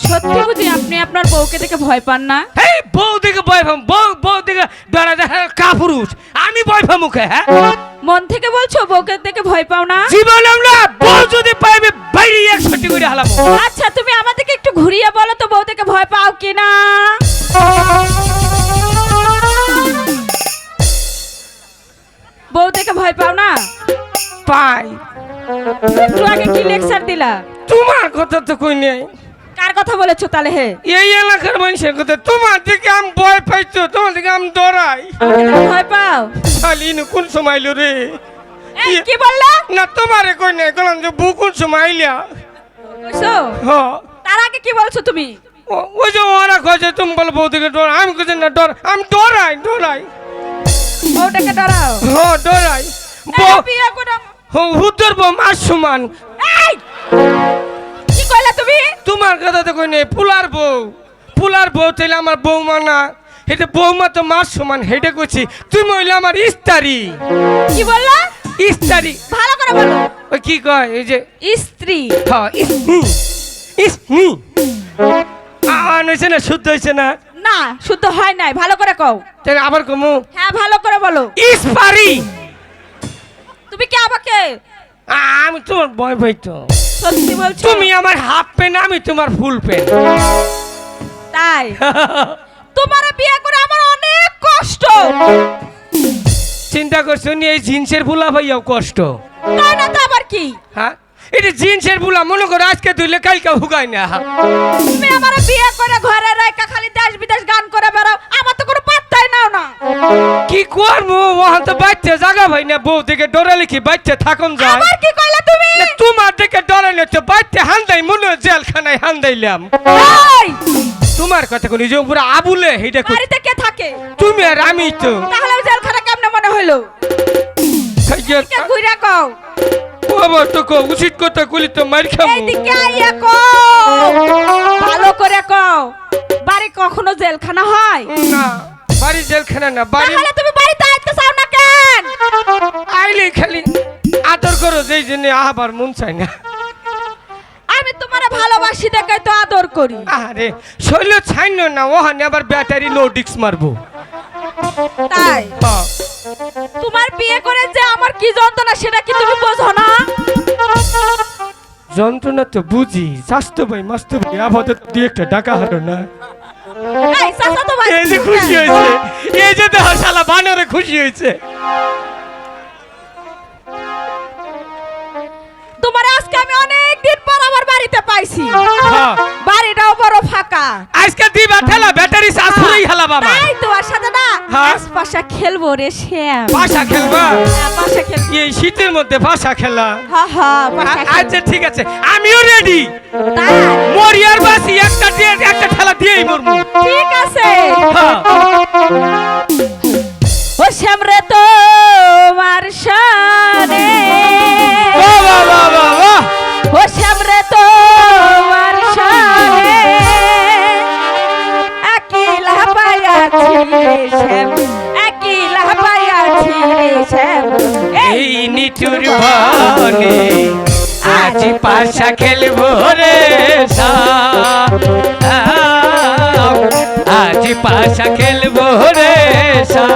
সত্যি বুঝি আপনি আপনার বউকে দেখে ভয় পান না? এই বউ দিকে ভয় পাম বউ বউ দিকে ডরা দেখা কাপুরুষ। আমি ভয় পাম মুখে হ্যাঁ? মন থেকে বলছো বউকে দেখে ভয় পাও না? জীবন আমরা বউ যদি পাইবে বাইরে একশোটি করে হালাম আচ্ছা তুমি আমাদেরকে একটু ঘুরিয়ে বলো তো বউ দেখে ভয় পাও কি না বউ দেখে ভয় পাও না? পাই। একটু আগে কি লেকচার দিলা? তোমার কথা তো কই নেই। কার কথা বলেছ তাহলে হে? এই এলাকার মানুষের কথা তোমার দিকে আমি ভয় পাইছো তোমার দিকে আমি ডরাই। ভয় পাও? শালিন কোন সময় রে? এই, কি বললা? না তোমারে কই নাই কলাম যে বউ কোন সময় আইলা। বুঝছ? হ। তার আগে কি বলছো তুমি? ও- ওই যে ওরা কয়েছে তুমি বলো বউ দিকে ডর আমি কইছি না ডর আমি ডরাই ডরাই। বউটাকে ডরাও? হ ডরাই। বউ হুদ্দর বউ মার সমান। এই! তোমার কথা তো কই নেই পুলার বউ। পুলার বউ তাইলে আমার বৌমা না। এটা বৌমা তো মার সমান হেঁটে করছি তুমি হইলে আমার ইস্তারি। কি বললা? ইস্তারি। ভালো করে বলো। ওই কি কয় এই যে স্ত্রী হ্যাঁ ইসমি ইসমি আন হয়েছে না শুদ্ধ হয়েছে না? না শুদ্ধ হয় নাই ভালো করে কও। তাহলে আবার কমু। হ্যাঁ ভালো করে বলো। ইসপারি। তুমি কি আমাকে? আমি তোমার ভয় পাই তো। সত্যি বলছো? তুমি আমার হাফ প্যান্ট আমি তোমার ফুল প্যান্ট তাই? তোমার বিয়ে করে আমার অনেক কষ্ট। চিন্তা করছ নি এই জিন্সের ফুলা ভাইয়াও কষ্ট? তাই না তো আবার কি? হ্যাঁ? এটা জিন্সের মনে করো আজকে ধুইলে কালকে হুগায় না। তুমি আমার বিয়ে করে ঘরে রাখা খালি দেশ বিদেশ গান করে বেড়াও। আমার তো কোনো পাত্তাই নাও না। কি করব? ওখান তো বাচ্চা জাগা ভাই না বউ থেকে ডরালে লিখি বাচ্চা থাকুন যায়। আবার কি কইলা তুমি? তো বাচ্চা হান্দাই মনে হয় জেলখানায় হান্দাইলাম। তোমার কথা কোনি যে পুরো আবুলে এটা কই- বাড়িতে কে থাকে? তুমি আর আমি তো। তাহলে জেলখানা কেমনে মনে হইল? কে ঘুরে কও। বাবা তো কো উচিত কথা কইলি তো মার খাব। এইদিকে আইয়া কও। ভালো করে কও। বাড়ি কখনো জেলখানা হয়? না বাড়ি জেলখানা না বাড়ি তাহলে তুমি বাড়িতে আইতে চাও না কেন? আইলে খালি আদর করো যেই জন্য আবার মন চাই না। আমি তোমারে ভালোবাসি দেখে তো আদর করি। আরে শৈল ছাইন না ওখানে আবার ব্যাটারি লো ডিক্স মারবো। তাই? হ্যাঁ। তোমার বিয়ে করে যে আমার কি যন্ত্রণা সেটা কি তুমি বোঝো না? যন্ত্রণা তো বুঝি স্বাস্থ্য ভাই মাস্ত ভাই আপাতত দুই একটা টাকা হারো না। এই চাচা তো ভাই। এই যে খুশি হয়েছে এই যে দেহ শালা বানরে খুশি হয়েছে। তোমার আজকে আমি অনেক দিন পর আমার বাড়িতে পাইছি। হ্যাঁ। বাড়িটাও বড় ফাঁকা। আজকে দিবা ঠেলা ব্যাটারি চার্জ করেই খেলা বাবা। তাই তোমার সাথে না হ্যাঁ। পাশা খেলব রে শ্যাম। পাশা খেলবা? হ্যাঁ, পাশা খেলব। এই শীতের মধ্যে পাশা খেলা। হ্যাঁ হ্যাঁ আচ্ছা ঠিক আছে। আমিও রেডি তাই? মরিয়ার বাসি একটা দিয়ে একটা ঠেলা দিয়েই মরমু ঠিক আছে। হ্যাঁ। শ্যাম একিলা পায়াছি রে শ্যাম এই নিচুর ভানে, আজ পাশা খেলব রে আজ পাশা খেলব রে সা-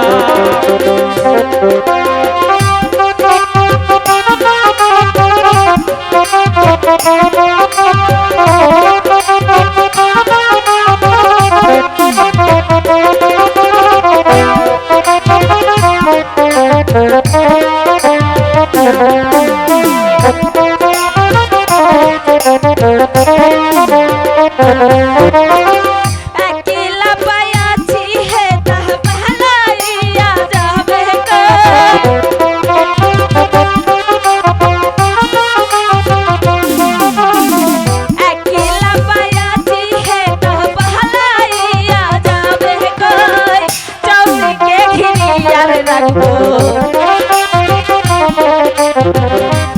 রাখব।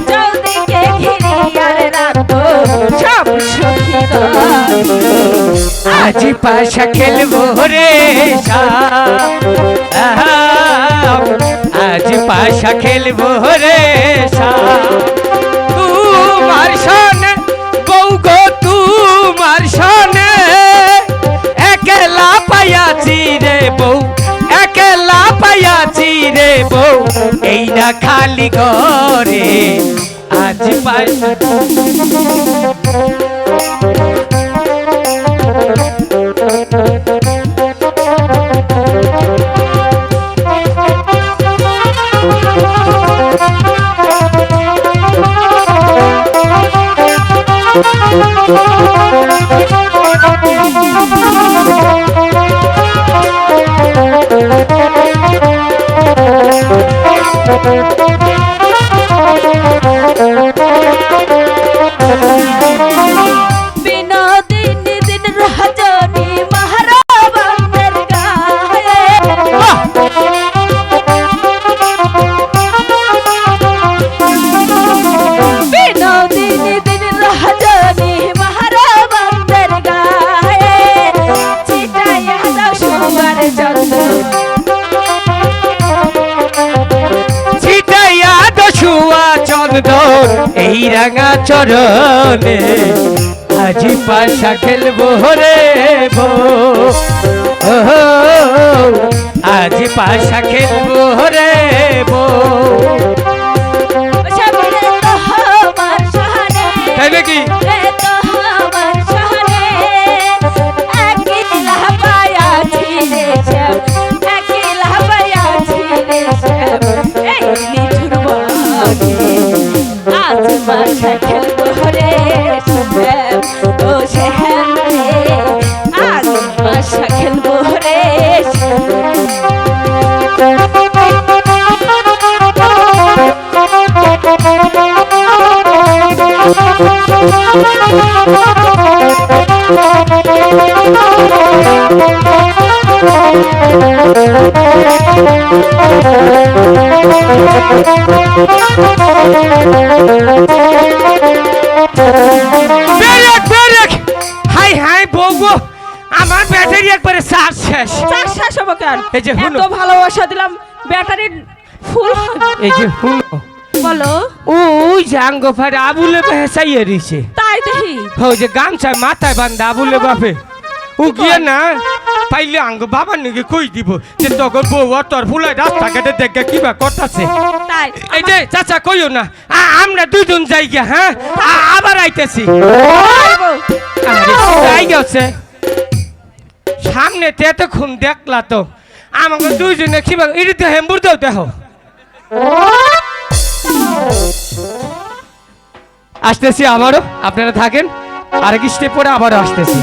জলদিকে ঘিরিয়ার রাখব। সব সুখী আজ পাশা খেলব রে আজ পাশা খেলব রে তোমার সনে গৌ গো, তোমার সনে, একলা পাইয়াছি রে বউ। একলা পাইয়াছি রে বউ এই না খালি ঘরে আজ পাই চন্দন এই রাঙা চরণে আজি পাশা খেলব রে বো। আজি পাশা খেলব রে বো। আমার ব্যাটারি একবারে চার্জ শেষ। চার শেষ হব কেন? এই যে। এত ভালোবাসা দিলাম ব্যাটারি ফুল এই যে হুনো বলো। ওই যে আঙ্গ ফারে আবুলে ভেসাইয়ে দিছে। তাই দেখি ওই যে গামছায় মাথায় বান্ধা আবুলে বাপে। ও গিয়ে না পাইলে আঙ্গ বাবার নাকি কই দিব? যে তখন বউ আর তোর ফুলাই রাস্তা ঘাটে দেখে কিবা করতাছে? তাই এই যে চাচা কইও না আমরা দুজন যাই গিয়া হ্যাঁ? আবার আইতেছি। যাই গেছে সামনে তে এতক্ষণ দেখলা তো। আমাকে দুইজনে কিবা ইরি তো হেম্বুর দাও দেখো। আসতেছি আবারও আপনারা থাকেন। আরেক স্টেপ পরে আবারও আসতেছি।